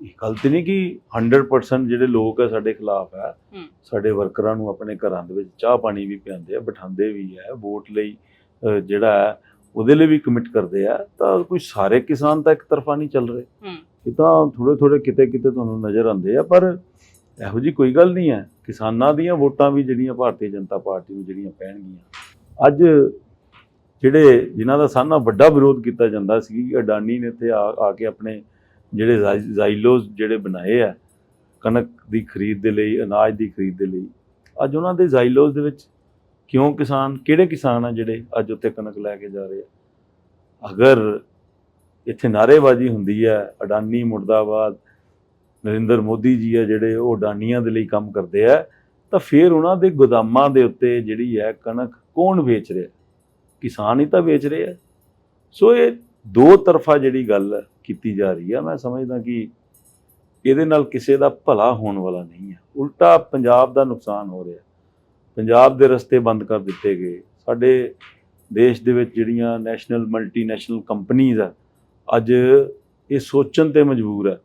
ਇਹ ਗੱਲ ਤੇ ਨਹੀਂ ਕਿ 100% ਜਿਹੜੇ ਲੋਕ ਆ ਸਾਡੇ ਖਿਲਾਫ ਹੂੰ। ਸਾਡੇ ਵਰਕਰਾਂ ਨੂੰ ਆਪਣੇ ਘਰਾਂ ਦੇ ਵਿੱਚ ਚਾਹ ਪਾਣੀ ਵੀ ਪਿਆਉਂਦੇ ਆ ਬਿਠਾਉਂਦੇ ਵੀ ਹੈ ਵੋਟ ਲਈ ਜਿਹੜਾ ਉਹਦੇ ਲਈ ਵੀ ਕਮਿਟ ਕਰਦੇ ਆ। ਤਾਂ ਕੋਈ ਸਾਰੇ ਕਿਸਾਨ ਤਾਂ ਇੱਕ ਤਰਫਾ ਨਹੀਂ ਚੱਲ ਰਹੇ। ਇਹ ਤਾਂ ਥੋੜੇ ਥੋੜੇ ਕਿਤੇ ਕਿਤੇ ਤੁਹਾਨੂੰ ਨਜ਼ਰ ਆਉਂਦੇ ਆ ਪਰ ਇਹੋ ਜੀ ਕੋਈ ਗੱਲ ਨਹੀਂ ਹੈ। ਕਿਸਾਨਾਂ ਦੀਆਂ ਵੋਟਾਂ ਵੀ ਜਿਹੜੀਆਂ ਭਾਰਤੀ ਜਨਤਾ ਪਾਰਟੀ ਨੂੰ ਜਿਹੜੀਆਂ ਪੈਣਗੀਆਂ। ਅੱਜ ਜਿਹੜੇ ਜਿਨ੍ਹਾਂ ਦਾ ਸਾਨਾ ਵੱਡਾ ਵਿਰੋਧ ਕੀਤਾ ਜਾਂਦਾ ਸੀ ਕਿ ਅਡਾਨੀ ਨੇ ਇੱਥੇ ਆ ਆ ਕੇ ਆਪਣੇ ਜਿਹੜੇ ਜ਼ਾਈ- ਜ਼ਾਈਲੋਜ਼ ਜਿਹੜੇ ਬਣਾਏ ਆ, ਕਣਕ ਦੀ ਖਰੀਦ ਦੇ ਲਈ, ਅਨਾਜ ਦੀ ਖਰੀਦ ਦੇ ਲਈ, ਅੱਜ ਉਹਨਾਂ ਦੇ ਜ਼ਾਈਲੋਜ਼ ਦੇ ਵਿੱਚ ਕਿਉਂ ਕਿਸਾਨ, ਕਿਹੜੇ ਕਿਸਾਨ ਆ ਜਿਹੜੇ ਅੱਜ ਉੱਥੇ ਕਣਕ ਲੈ ਕੇ ਜਾ ਰਹੇ ਆ? ਅਗਰ ਇੱਥੇ ਨਾਅਰੇਬਾਜ਼ੀ ਹੁੰਦੀ ਹੈ, ਅਡਾਨੀ, ਮੁਰਦਾਬਾਦ ਨਰਿੰਦਰ ਮੋਦੀ ਜੀ ਆ ਜਿਹੜੇ ਉਹ ਅਡਾਨੀਆਂ ਦੇ ਲਈ ਕੰਮ ਕਰਦੇ ਆ, ਤਾਂ ਫਿਰ ਉਹਨਾਂ ਦੇ ਗੋਦਾਮਾਂ ਦੇ ਉੱਤੇ ਜਿਹੜੀ ਹੈ ਕਣਕ ਕੌਣ ਵੇਚ ਰਿਹਾ? ਕਿਸਾਨ ਹੀ ਤਾਂ ਵੇਚ ਰਿਹਾ ਸੋ ਇਹ ਦੋ ਤਰਫਾ ਜਿਹੜੀ ਗੱਲ ਕੀਤੀ ਜਾ ਰਹੀ ਆ, ਮੈਂ ਸਮਝਦਾ ਕਿ ਇਹਦੇ ਨਾਲ ਕਿਸੇ ਦਾ ਭਲਾ ਹੋਣ ਵਾਲਾ ਨਹੀਂ ਹੈ ਉਲਟਾ ਪੰਜਾਬ ਦਾ ਨੁਕਸਾਨ ਹੋ ਰਿਹਾ। ਪੰਜਾਬ ਦੇ ਰਸਤੇ ਬੰਦ ਕਰ ਦਿੱਤੇ ਗਏ। ਸਾਡੇ ਦੇਸ਼ ਦੇ ਵਿੱਚ ਜਿਹੜੀਆਂ ਨੈਸ਼ਨਲ ਮਲਟੀਨੈਸ਼ਨਲ ਕੰਪਨੀਆਂ ਆ, ਅੱਜ ਇਹ ਸੋਚਣ ਤੇ ਮਜਬੂਰ ਹੈ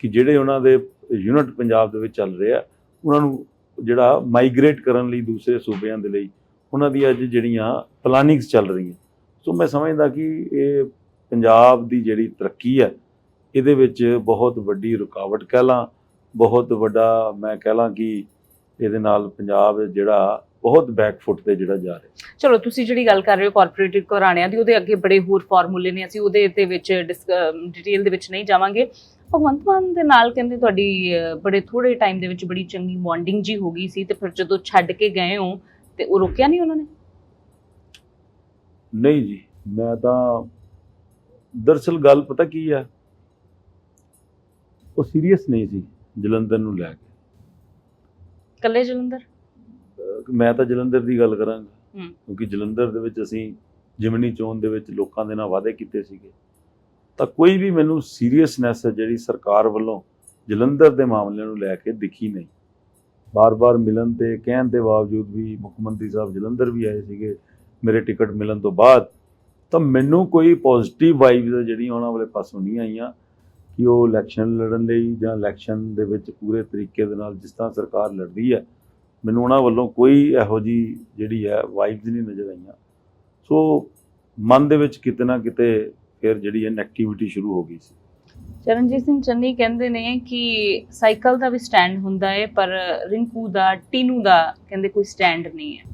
ਕਿ ਜਿਹੜੇ ਉਹਨਾਂ ਦੇ ਯੂਨਿਟ ਪੰਜਾਬ ਦੇ ਵਿੱਚ ਚੱਲ ਰਹੇ ਆ, ਉਹਨਾਂ ਨੂੰ ਜਿਹੜਾ ਮਾਈਗ੍ਰੇਟ ਕਰਨ ਲਈ ਦੂਸਰੇ ਸੂਬਿਆਂ ਦੇ ਲਈ ਉਹਨਾਂ ਦੀ ਅੱਜ ਜਿਹੜੀਆਂ ਪਲਾਨਿੰਗਸ ਚੱਲ ਰਹੀਆਂ। ਸੋ ਮੈਂ ਸਮਝਦਾ ਕਿ ਇਹ ਪੰਜਾਬ ਦੀ ਜਿਹੜੀ ਤਰੱਕੀ ਹੈ ਇਹਦੇ ਵਿੱਚ ਬਹੁਤ ਵੱਡੀ ਰੁਕਾਵਟ ਕਹਿ ਲਾਂ ਬਹੁਤ ਵੱਡਾ ਮੈਂ ਕਹਿ ਲਾਂ ਕਿ ਇਹਦੇ ਨਾਲ ਪੰਜਾਬ ਜਿਹੜਾ ਬਹੁਤ ਬੈਕਫੁੱਟ ਤੇ ਜਿਹੜਾ ਜਾ ਰਿਹਾ। ਚਲੋ, ਤੁਸੀਂ ਜਿਹੜੀ ਗੱਲ ਕਰ ਰਹੇ ਹੋ ਕਾਰਪੋਰੇਟਿਵ ਘਰਾਣਿਆਂ ਦੀ, ਉਹਦੇ ਅੱਗੇ ਬੜੇ ਹੋਰ ਫਾਰਮੂਲੇ ਨੇ, ਅਸੀਂ ਉਹਦੇ ਦੇ ਵਿੱਚ ਡਿਟੇਲ ਦੇ ਵਿੱਚ ਨਹੀਂ ਜਾਵਾਂਗੇ। ਭਗਵੰਤ ਮਾਨ ਦੇ ਨਾਲ ਕਹਿੰਦੇ ਤੁਹਾਡੀ ਬੜੇ ਥੋੜੇ ਟਾਈਮ ਦੇ ਵਿੱਚ ਬੜੀ ਚੰਗੀ ਬੌਂਡਿੰਗ ਜੀ ਹੋ ਗਈ ਸੀ ਤੇ ਫਿਰ ਜਦੋਂ ਛੱਡ ਕੇ ਗਏ ਹੋ ਤੇ ਉਹ ਰੋਕਿਆ ਨਹੀਂ ਉਹਨਾਂ ਨੇ? ਨਹੀਂ ਜੀ ਮੈਂ ਤਾਂ ਦਰਸਲ ਗੱਲ ਪਤਾ ਕੀ ਹੈ ਉਹ ਸੀਰੀਅਸ ਨਹੀਂ ਸੀ ਜਲੰਧਰ ਨੂੰ ਲੈ ਕੇ। ਕੱਲੇ ਜਲੰਧਰ? ਮੈਂ ਤਾਂ ਜਲੰਧਰ ਦੀ ਗੱਲ ਕਰਾਂਗਾ। ਕਿਉਂਕਿ ਜਲੰਧਰ ਦੇ ਵਿੱਚ ਅਸੀਂ ਜਿਮਨੀ ਚੋਣ ਦੇ ਵਿੱਚ ਲੋਕਾਂ ਦੇ ਨਾਲ ਵਾਅਦੇ ਕੀਤੇ ਸੀਗੇ। ਤਾਂ ਕੋਈ ਵੀ ਮੈਨੂੰ ਸੀਰੀਅਸਨੈਸ ਜਿਹੜੀ ਸਰਕਾਰ ਵੱਲੋਂ ਜਲੰਧਰ ਦੇ ਮਾਮਲਿਆਂ ਨੂੰ ਲੈ ਕੇ ਦਿਖੀ ਨਹੀਂ। ਬਾਰ-ਬਾਰ ਮਿਲਣ ਤੇ ਕਹਿਣ ਦੇ ਬਾਵਜੂਦ ਵੀ ਮੁੱਖ ਮੰਤਰੀ ਸਾਹਿਬ ਜਲੰਧਰ ਵੀ ਆਏ ਸੀਗੇ, ਮੇਰੇ ਟਿਕਟ ਮਿਲਣ ਤੋਂ ਬਾਅਦ, ਤਾਂ ਮੈਨੂੰ ਕੋਈ ਪੋਜ਼ਿਟਿਵ ਵਾਈਬਸ ਜਿਹੜੀਆਂ ਉਹਨਾਂ ਵਾਲੇ ਪਾਸੋਂ ਨਹੀਂ ਆਈਆਂ ਕਿ ਉਹ ਇਲੈਕਸ਼ਨ ਲੜਨ ਲਈ ਜਾਂ ਇਲੈਕਸ਼ਨ ਦੇ ਵਿੱਚ ਪੂਰੇ ਤਰੀਕੇ ਦੇ ਨਾਲ ਜਿਸ ਤਰ੍ਹਾਂ ਸਰਕਾਰ ਲੜਦੀ ਹੈ, ਮੈਨੂੰ ਉਹਨਾਂ ਵੱਲੋਂ ਕੋਈ ਇਹੋ ਜੀ ਜਿਹੜੀ ਹੈ ਵਾਈਬਸ ਨਹੀਂ ਨਜ਼ਰ ਆਈਆਂ। ਸੋ ਮਨ ਦੇ ਵਿੱਚ ਕਿਤੇ ਨਾ ਕਿਤੇ ਫਿਰ ਜਿਹੜੀ ਹੈ ਨੈਗੇਟਿਵਿਟੀ ਸ਼ੁਰੂ ਹੋ ਗਈ ਸੀ। ਚਰਨਜੀਤ ਸਿੰਘ ਚੰਨੀ ਕਹਿੰਦੇ ਨੇ ਕਿ ਸਾਈਕਲ ਦਾ ਵੀ ਸਟੈਂਡ ਹੁੰਦਾ ਹੈ ਪਰ ਰਿੰਕੂ ਦਾ ਟੀਨੂ ਦਾ ਕਹਿੰਦੇ ਕੋਈ ਸਟੈਂਡ ਨਹੀਂ ਹੈ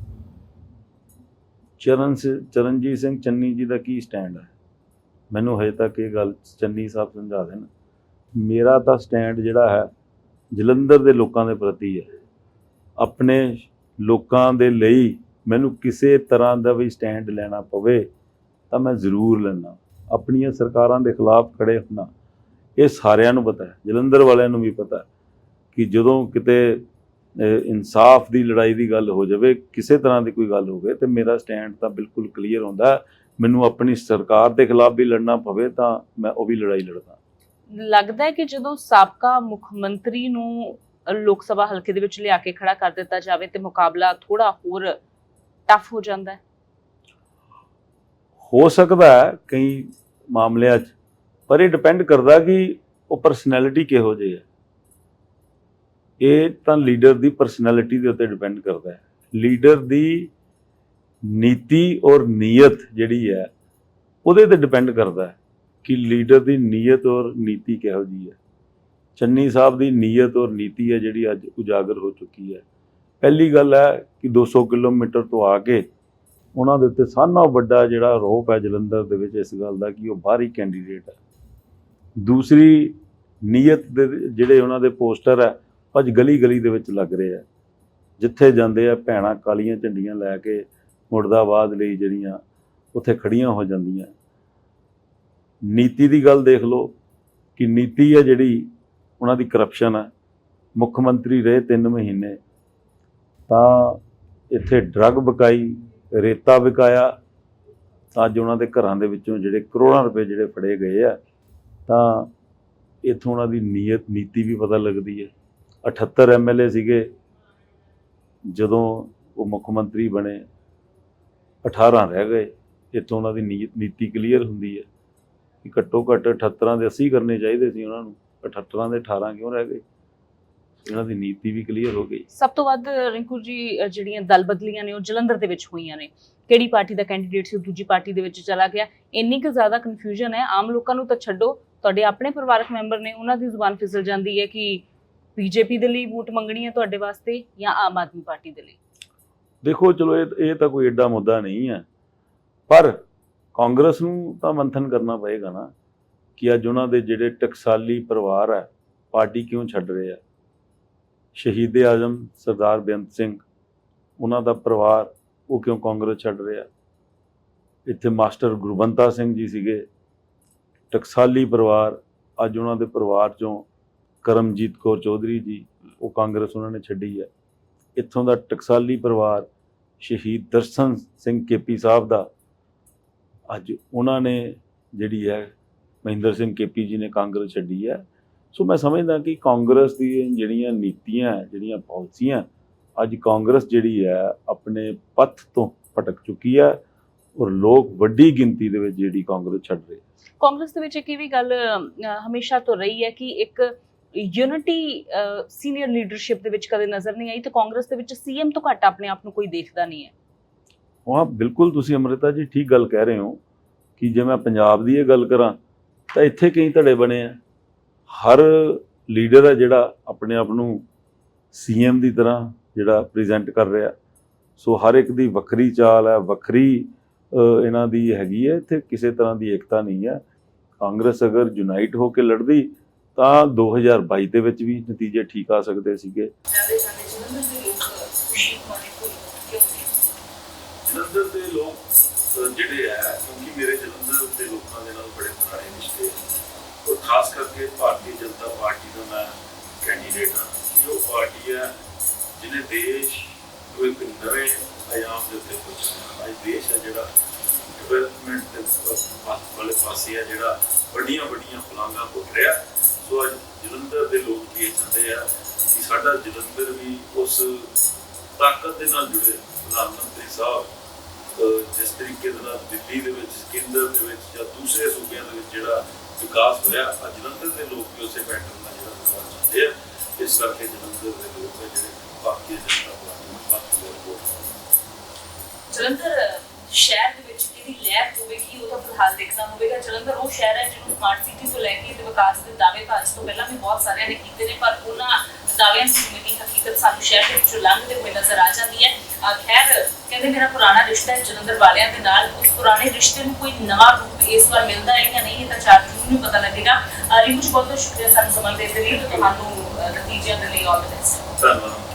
ਚਰਨ ਚਰਨਜੀਤ ਸਿੰਘ ਚੰਨੀ ਜੀ ਦਾ ਕੀ ਸਟੈਂਡ ਹੈ ਮੈਨੂੰ ਹਜੇ ਤੱਕ ਇਹ ਗੱਲ ਚੰਨੀ ਸਾਹਿਬ ਸਮਝਾ ਦੇਣ। ਮੇਰਾ ਤਾਂ ਸਟੈਂਡ ਜਿਹੜਾ ਹੈ ਜਲੰਧਰ ਦੇ ਲੋਕਾਂ ਦੇ ਪ੍ਰਤੀ ਹੈ। ਆਪਣੇ ਲੋਕਾਂ ਦੇ ਲਈ ਮੈਨੂੰ ਕਿਸੇ ਤਰ੍ਹਾਂ ਦਾ ਵੀ ਸਟੈਂਡ ਲੈਣਾ ਪਵੇ ਤਾਂ ਮੈਂ ਜ਼ਰੂਰ ਲੈਣਾ ਆਪਣੀਆਂ ਸਰਕਾਰਾਂ ਦੇ ਖਿਲਾਫ ਖੜੇ ਹੋਣਾ ਇਹ ਸਾਰਿਆਂ ਨੂੰ ਪਤਾ ਹੈ ਜਲੰਧਰ ਵਾਲਿਆਂ ਨੂੰ ਵੀ ਪਤਾ ਹੈ ਕਿ ਜਦੋਂ ਕਿਤੇ ਇਨਸਾਫ ਦੀ ਲੜਾਈ ਦੀ ਗੱਲ ਹੋ ਜਾਵੇ ਕਿਸੇ ਤਰ੍ਹਾਂ ਦੀ ਕੋਈ ਗੱਲ ਹੋਵੇ ਤੇ ਮੇਰਾ ਸਟੈਂਡ ਤਾਂ ਬਿਲਕੁਲ ਕਲੀਅਰ ਹੁੰਦਾ। ਮੈਨੂੰ ਆਪਣੀ ਸਰਕਾਰ ਦੇ ਖਿਲਾਫ ਵੀ ਲੜਨਾ ਪਵੇ ਤਾਂ ਮੈਂ ਉਹ ਵੀ ਲੜਾਈ ਲੜਦਾ ਲੱਗਦਾ ਹੈ ਕਿ ਜਦੋਂ ਸਾਬਕਾ ਮੁੱਖ ਮੰਤਰੀ ਨੂੰ ਲੋਕ ਸਭਾ ਹਲਕੇ ਦੇ ਵਿੱਚ ਲਿਆ ਕੇ ਖੜਾ ਕਰ ਦਿੱਤਾ ਜਾਵੇ ਤੇ ਮੁਕਾਬਲਾ ਥੋੜਾ ਹੋਰ ਟਫ ਹੋ ਜਾਂਦਾ ਹੈ ਹੋ ਸਕਦਾ ਹੈ ਕਈ ਮਾਮਲਿਆਂ 'ਚ, ਪਰ ਇਹ ਡਿਪੈਂਡ ਕਰਦਾ ਕਿ ਉਹ ਪਰਸਨੈਲਿਟੀ ਕਿਹੋ ਜਿਹੀ ਹੈ। ਇਹ ਤਾਂ ਲੀਡਰ ਦੀ ਪਰਸਨੈਲਿਟੀ ਦੇ ਉੱਤੇ ਡਿਪੈਂਡ ਕਰਦਾ ਹੈ। ਲੀਡਰ ਦੀ ਨੀਤੀ ਔਰ ਨੀਅਤ ਜਿਹੜੀ ਹੈ, ਉਹਦੇ ਤੇ ਡਿਪੈਂਡ ਕਰਦਾ ਹੈ ਕਿ ਲੀਡਰ ਦੀ ਨੀਅਤ ਔਰ ਨੀਤੀ ਕਿਹੋ ਜਿਹੀ ਹੈ। ਚੰਨੀ ਸਾਹਿਬ ਦੀ ਨੀਅਤ ਔਰ ਨੀਤੀ ਹੈ ਜਿਹੜੀ ਅੱਜ ਉਜਾਗਰ ਹੋ ਚੁੱਕੀ ਹੈ। ਪਹਿਲੀ ਗੱਲ ਹੈ ਕਿ 200 ਕਿਲੋਮੀਟਰ ਤੋਂ ਆ ਕੇ ਉਹਨਾਂ ਦੇ ਉੱਤੇ ਸਾਰਿਆਂ ਨਾਲੋਂ ਵੱਡਾ ਜਿਹੜਾ ਰੋਪ ਹੈ ਜਲੰਧਰ ਦੇ ਵਿੱਚ ਇਸ ਗੱਲ ਦਾ ਕਿ ਉਹ ਬਾਹਰੀ ਕੈਂਡੀਡੇਟ ਹੈ। ਦੂਸਰੀ ਨੀਅਤ ਦੇ ਜਿਹੜੇ ਉਹਨਾਂ ਦੇ ਪੋਸਟਰ ਹੈ ਅੱਜ ਗਲੀ ਗਲੀ ਦੇ ਵਿੱਚ ਲੱਗ ਰਹੇ ਆ ਜਿੱਥੇ ਜਾਂਦੇ ਆ, ਭੈਣਾਂ ਕਾਲੀਆਂ ਝੰਡੀਆਂ ਲੈ ਕੇ ਮੁਰਦਾਬਾਦ ਲਈ ਜਿਹੜੀਆਂ ਉੱਥੇ ਖੜੀਆਂ ਹੋ ਜਾਂਦੀਆਂ। ਨੀਤੀ ਦੀ ਗੱਲ ਦੇਖ ਲਓ ਕਿ ਨੀਤੀ ਹੈ ਜਿਹੜੀ ਉਹਨਾਂ ਦੀ ਕਰਪਸ਼ਨ ਹੈ। ਮੁੱਖ ਮੰਤਰੀ ਰਹੇ 3 ਮਹੀਨੇ। ਤਾਂ ਇੱਥੇ ਡਰੱਗ ਬਕਾਈ ਰੇਤਾ ਵਿਕਾਇਆ ਅੱਜ ਉਹਨਾਂ ਦੇ ਘਰਾਂ ਦੇ ਵਿੱਚੋਂ ਜਿਹੜੇ ਕਰੋੜਾਂ ਰੁਪਏ ਜਿਹੜੇ ਫੜੇ ਗਏ ਆ, ਤਾਂ ਇੱਥੋਂ ਉਹਨਾਂ ਦੀ ਨੀਅਤ, ਨੀਤੀ ਵੀ ਪਤਾ ਲੱਗਦੀ ਹੈ। 78 ਐਮਐਲਏ ਸੀਗੇ। ਜਦੋਂ ਉਹ ਮੁੱਖ ਮੰਤਰੀ ਬਣੇ 18 ਰਹਿ ਗਏ। ਇੱਥੋਂ ਉਹਨਾਂ ਦੀ ਨੀਅਤ, ਨੀਤੀ ਕਲੀਅਰ ਹੁੰਦੀ ਹੈ ਕਿ ਘੱਟੋ ਘੱਟ 78 ਦੇ 80 ਕਰਨੇ ਚਾਹੀਦੇ ਸੀ ਉਹਨਾਂ ਨੂੰ। 78 ਦੇ 18 ਕਿਉਂ ਰਹਿ ਗਏ? ਇਹਨਾਂ ਦੀ ਨੀਤੀ ਵੀ ਕਲੀਅਰ ਹੋ ਗਈ। ਸਭ ਤੋਂ ਵੱਧ ਰਿੰਕੂ ਜੀ ਜਿਹੜੀਆਂ ਦਲ ਬਦਲੀਆਂ ਨੇ ਉਹ ਜਲੰਧਰ ਦੇ ਵਿੱਚ ਹੋਈਆਂ ਨੇ। ਕਿਹੜੀ ਪਾਰਟੀ ਦਾ ਕੈਂਡੀਡੇਟ ਸੀ ਦੂਜੀ ਪਾਰਟੀ ਦੇ ਵਿੱਚ ਚਲਾ ਗਿਆ। ਇੰਨੀ ਕੁ ਜ਼ਿਆਦਾ ਕਨਫਿਊਜ਼ਨ ਹੈ। ਆਮ ਲੋਕਾਂ ਨੂੰ ਤਾਂ ਛੱਡੋ। ਤੁਹਾਡੇ ਆਪਣੇ ਪਰਿਵਾਰਕ ਮੈਂਬਰ ਨੇ ਉਹਨਾਂ ਦੀ ਜ਼ੁਬਾਨ ਫਿਸਲ ਜਾਂਦੀ ਹੈ ਕਿ ਬੀਜੇਪੀ ਦੇ ਲਈ ਵੋਟ ਮੰਗਣੀ ਹੈ ਤੁਹਾਡੇ ਵਾਸਤੇ ਜਾਂ ਆਮ ਆਦਮੀ ਪਾਰਟੀ ਦੇ ਲਈ? ਦੇਖੋ ਚਲੋ ਇਹ ਇਹ ਤਾਂ ਕੋਈ ਐਡਾ ਮੁੱਦਾ ਨਹੀਂ ਹੈ। ਪਰ ਕਾਂਗਰਸ ਨੂੰ ਤਾਂ ਮੰਥਨ ਕਰਨਾ ਪਏਗਾ ਨਾ ਕਿ ਅੱਜ ਉਹਨਾਂ ਦੇ ਜਿਹੜੇ ਟਕਸਾਲੀ ਪਰਿਵਾਰ ਹੈ ਪਾਰਟੀ ਕਿਉਂ ਛੱਡ ਰਹੇ ਆ? ਸ਼ਹੀਦ ਆਜ਼ਮ ਸਰਦਾਰ ਬੇਅੰਤ ਸਿੰਘ। ਉਹਨਾਂ ਦਾ ਪਰਿਵਾਰ ਉਹ ਕਿਉਂ ਕਾਂਗਰਸ ਛੱਡ ਰਿਹਾ? ਇੱਥੇ ਮਾਸਟਰ ਗੁਰਬੰਤਾ ਸਿੰਘ ਜੀ ਸੀਗੇ। ਟਕਸਾਲੀ ਪਰਿਵਾਰ, ਅੱਜ ਉਹਨਾਂ ਦੇ ਪਰਿਵਾਰ ਚੋਂ ਕਰਮਜੀਤ ਕੌਰ ਚੌਧਰੀ ਜੀ, ਉਹ ਕਾਂਗਰਸ ਉਹਨਾਂ ਨੇ ਛੱਡੀ ਹੈ। ਇੱਥੋਂ ਦਾ ਟਕਸਾਲੀ ਪਰਿਵਾਰ ਸ਼ਹੀਦ ਦਰਸ਼ਨ ਸਿੰਘ ਕੇਪੀ ਸਾਹਿਬ ਦਾ, ਅੱਜ ਉਹਨਾਂ ਨੇ ਜਿਹੜੀ ਹੈ ਮਹਿੰਦਰ ਸਿੰਘ ਕੇਪੀ ਜੀ ਨੇ ਕਾਂਗਰਸ ਛੱਡੀ ਹੈ। ਸੋ ਮੈਂ ਸਮਝਦਾ ਕਿ ਕਾਂਗਰਸ ਦੀ ਜਿਹੜੀਆਂ ਨੀਤੀਆਂ ਜਿਹੜੀਆਂ ਪਾਲਿਸੀਆਂ ਅੱਜ ਕਾਂਗਰਸ ਜਿਹੜੀ ਹੈ ਆਪਣੇ ਪੱਥ ਤੋਂ ਭਟਕ ਚੁੱਕੀ ਹੈ ਔਰ ਲੋਕ ਵੱਡੀ ਗਿਣਤੀ ਦੇ ਵਿੱਚ ਜਿਹੜੀ ਕਾਂਗਰਸ ਛੱਡ ਰਹੇ ਕਾਂਗਰਸ ਦੇ ਵਿੱਚ ਇੱਕ ਇਹ ਵੀ ਗੱਲ ਹਮੇਸ਼ਾ ਤੋਂ ਰਹੀ ਹੈ ਕਿ ਇੱਕ ਯੂਨਿਟੀ ਸੀਨੀਅਰ ਲੀਡਰਸ਼ਿਪ ਦੇ ਵਿੱਚ ਕਦੇ ਨਜ਼ਰ ਨਹੀਂ ਆਈ ਤੇ ਕਾਂਗਰਸ ਦੇ ਵਿੱਚ ਸੀਐਮ ਤੋਂ ਘੱਟ ਆਪਣੇ ਆਪ ਨੂੰ ਕੋਈ ਦੇਖਦਾ ਨਹੀਂ ਹੈ। ਹਾਂ ਬਿਲਕੁਲ ਤੁਸੀਂ ਅੰਮ੍ਰਿਤਾ ਜੀ ਠੀਕ ਗੱਲ ਕਹਿ ਰਹੇ ਹੋ ਕਿ ਜੇ ਮੈਂ ਪੰਜਾਬ ਦੀ ਇਹ ਗੱਲ ਕਰਾਂ ਤਾਂ ਇੱਥੇ ਕਈ ਧੜੇ ਬਣੇ ਆ ਹਰ ਲੀਡਰ ਹੈ ਜਿਹੜਾ ਆਪਣੇ ਆਪ ਨੂੰ ਸੀਐਮ ਦੀ ਤਰ੍ਹਾਂ ਜਿਹੜਾ ਪ੍ਰੈਜ਼ੈਂਟ ਕਰ ਰਿਹਾ। ਸੋ ਹਰ ਇੱਕ ਦੀ ਵੱਖਰੀ ਚਾਲ ਹੈ ਵੱਖਰੀ ਇਹਨਾਂ ਦੀ ਹੈਗੀ ਹੈ ਇੱਥੇ ਕਿਸੇ ਤਰ੍ਹਾਂ ਦੀ ਏਕਤਾ ਨਹੀਂ ਹੈ ਕਾਂਗਰਸ ਅਗਰ ਯੂਨਾਈਟ ਹੋ ਕੇ ਲੜਦੀ, ਤਾਂ 2022 ਦੇ ਵਿੱਚ ਵੀ ਨਤੀਜੇ ਠੀਕ ਆ ਸਕਦੇ ਸੀਗੇ। ਜਲੰਧਰ ਦੇ ਲੋਕ ਜਿਹੜੇ ਹੈ ਕਿਉਂਕਿ ਮੇਰੇ ਜਲੰਧਰ ਦੇ ਲੋਕਾਂ ਦੇ ਨਾਲ ਬੜੇ ਪੁਰਾਣੇ ਰਿਸ਼ਤੇ ਖਾਸ ਕਰਕੇ ਭਾਰਤੀ ਜਨਤਾ ਪਾਰਟੀ ਦਾ ਮੈਂ ਕੈਂਡੀਡੇਟ ਹਾਂ। ਕਿ ਉਹ ਪਾਰਟੀ ਹੈ ਜਿਹਨੇ ਦੇਸ਼ ਨੂੰ ਇੱਕ ਨਵੇਂ ਆਯਾਮ ਦੇ ਉੱਤੇ ਪਹੁੰਚਾਇਆ। ਅੱਜ ਦੇਸ਼ ਹੈ ਜਿਹੜਾ ਡਿਵੈਲਪਮੈਂਟ ਦੇ ਵਾਲੇ ਪਾਸੇ ਹੈ ਜਿਹੜਾ ਵੱਡੀਆਂ ਵੱਡੀਆਂ ਪਲਾਂਘਾਂ ਪੁੱਟ ਰਿਹਾ। ਸੋ ਅੱਜ ਜਲੰਧਰ ਦੇ ਲੋਕ ਵੀ ਇਹ ਚਾਹੁੰਦੇ ਆ ਕਿ ਸਾਡਾ ਜਲੰਧਰ ਵੀ ਉਸ ਤਾਕਤ ਦੇ ਨਾਲ ਜੁੜੇ ਪ੍ਰਧਾਨ ਮੰਤਰੀ ਸਾਹਿਬ ਜਿਸ ਤਰੀਕੇ ਦੇ ਨਾਲ ਦਿੱਲੀ ਦੇ ਵਿੱਚ ਕੇਂਦਰ ਦੇ ਵਿੱਚ ਜਾਂ ਦੂਸਰੇ ਸੂਬਿਆਂ ਦੇ ਵਿੱਚ ਜਿਹੜਾ ਵਿਕਾਸ ਹੋਇਆ ਅੱਜ ਜਲੰਧਰ ਦੇ ਲੋਕ ਵੀ ਉਸੇ ਪੈਟਰਨ ਨਾਲ ਜਿਹੜਾ ਵਿਕਾਸ ਚਾਹੁੰਦੇ ਆ। ਇਸ ਕਰਕੇ ਜਲੰਧਰ ਦੇ ਲੋਕ ਹੈ ਜਿਹੜੇ ਭਾਰਤੀ ਜਨਤਾ ਪਾਰਟੀ ਨੂੰ, ਬਾਕੀ ਦੇ ਵੋਟ ਜਲੰਧਰ ਸ਼ਹਿਰ ਦੇ ਵਿੱਚ ਕਿਹਦੀ ਲਹਿਰ ਹੋਵੇਗੀ, ਉਹ ਤਾਂ ਫਿਲਹਾਲ ਦੇਖਣਾ ਹੋਵੇਗਾ। ਜਲੰਧਰ ਉਹ ਸ਼ਹਿਰ ਹੈ ਜਿਹਨੂੰ ਸਮਾਰਟ ਸਿਟੀ ਤੋਂ ਲੈ ਕੇ ਇਹਦੇ ਵਿਕਾਸ ਦੇ ਦਾਅਵੇ ਤਾਂ ਤੋਂ ਪਹਿਲਾਂ ਵੀ ਬਹੁਤ ਸਾਰਿਆਂ ਨੇ ਕੀਤੇ ਨੇ, ਪਰ ਉਹਨਾਂ ਦਾਅਵਿਆਂ ਦੀ ਹਕੀਕਤ ਸਾਨੂੰ ਸ਼ਹਿਰ ਦੇ ਵਿੱਚੋਂ ਲੰਘਦੇ ਹੋਏ ਨਜ਼ਰ ਆ ਜਾਂਦੀ ਹੈ। ਖੈਰ, ਕਹਿੰਦੇ ਮੇਰਾ ਪੁਰਾਣਾ ਰਿਸ਼ਤਾ ਹੈ ਜਲੰਧਰ ਵਾਲਿਆਂ ਦੇ ਨਾਲ। ਉਸ ਪੁਰਾਣੇ ਰਿਸ਼ਤੇ ਨੂੰ ਕੋਈ ਨਵਾਂ ਰੂਪ ਇਸ ਵਾਰ ਮਿਲਦਾ ਹੈ ਜਾਂ ਨਹੀਂ, ਇਹ ਤਾਂ 4 ਜੂਨ ਨੂੰ ਪਤਾ ਲੱਗੇਗਾ। ਅਹ ਰਿੰਕੂ ਬਹੁਤ ਬਹੁਤ ਸ਼ੁਕਰੀਆ ਸਾਨੂੰ ਸਮਾਂ ਦੇਣ ਦੇ ਲਈ ਤੇ ਤੁਹਾਨੂੰ ਨਤੀਜਿਆਂ ਦੇ ਲਈ ਆਲ ਦ ਬੈਸਟ ਧੰਨਵਾਦ।